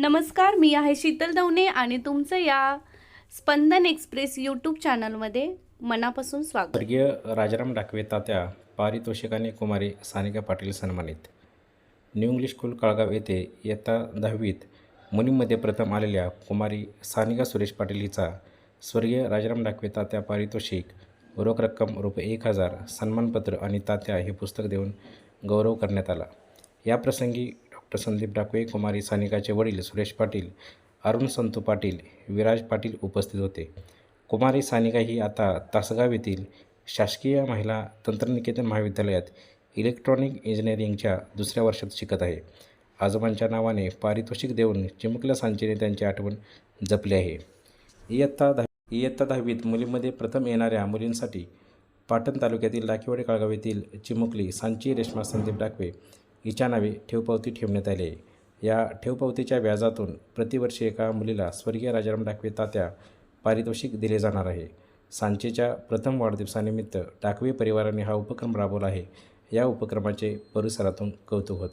नमस्कार मी आहे शीतल दवणे आणि तुमचं या स्पंदन एक्सप्रेस यूट्यूब चॅनलमध्ये मनापासून स्वागत. स्वर्गीय राजाराम डाकवे तात्या पारितोषिकाने कुमारी सानिका पाटील सन्मानित. न्यू इंग्लिश स्कूल काळगाव येथे इयत्ता दहावीत मुलींमध्ये प्रथम आलेल्या कुमारी सानिका सुरेश पाटील हिचा स्वर्गीय राजाराम डाकवे तात्या पारितोषिक रोख रक्कम रुपये एक हजार सन्मानपत्र आणि तात्या हे पुस्तक देऊन गौरव करण्यात आला. याप्रसंगी संदीप डाकवे कुमारी सानिकाचे वडील सुरेश पाटील अरुण संतू पाटील विराज पाटील उपस्थित होते. कुमारी सानिका ही आता तासगाव येथील शासकीय महिला तंत्रनिकेतन महाविद्यालयात इलेक्ट्रॉनिक इंजिनिअरिंगच्या दुसऱ्या वर्षात शिकत आहे. आजोबांच्या नावाने पारितोषिक देऊन चिमुकल्या सांचेने त्यांची आठवण जपली आहे. इयत्ता दहा इयत्ता दहावीत मुलींमध्ये प्रथम येणाऱ्या मुलींसाठी पाटण तालुक्यातील लाखेवाडी काळगाव येथील चिमुकली सांची रेश्मा संदीप डाकवे हिच्या नावे ठेवपावती ठेवण्यात आली. आहे या ठेवपावतीच्या व्याजातून प्रतिवर्षी एका मुलीला स्वर्गीय राजाराम डाकवे तात्या पारितोषिक दिले जाणार आहे. सांचेच्या प्रथम वाढदिवसानिमित्त डाकवे परिवाराने हा उपक्रम राबवला आहे. या उपक्रमाचे परिसरातून कौतुक होत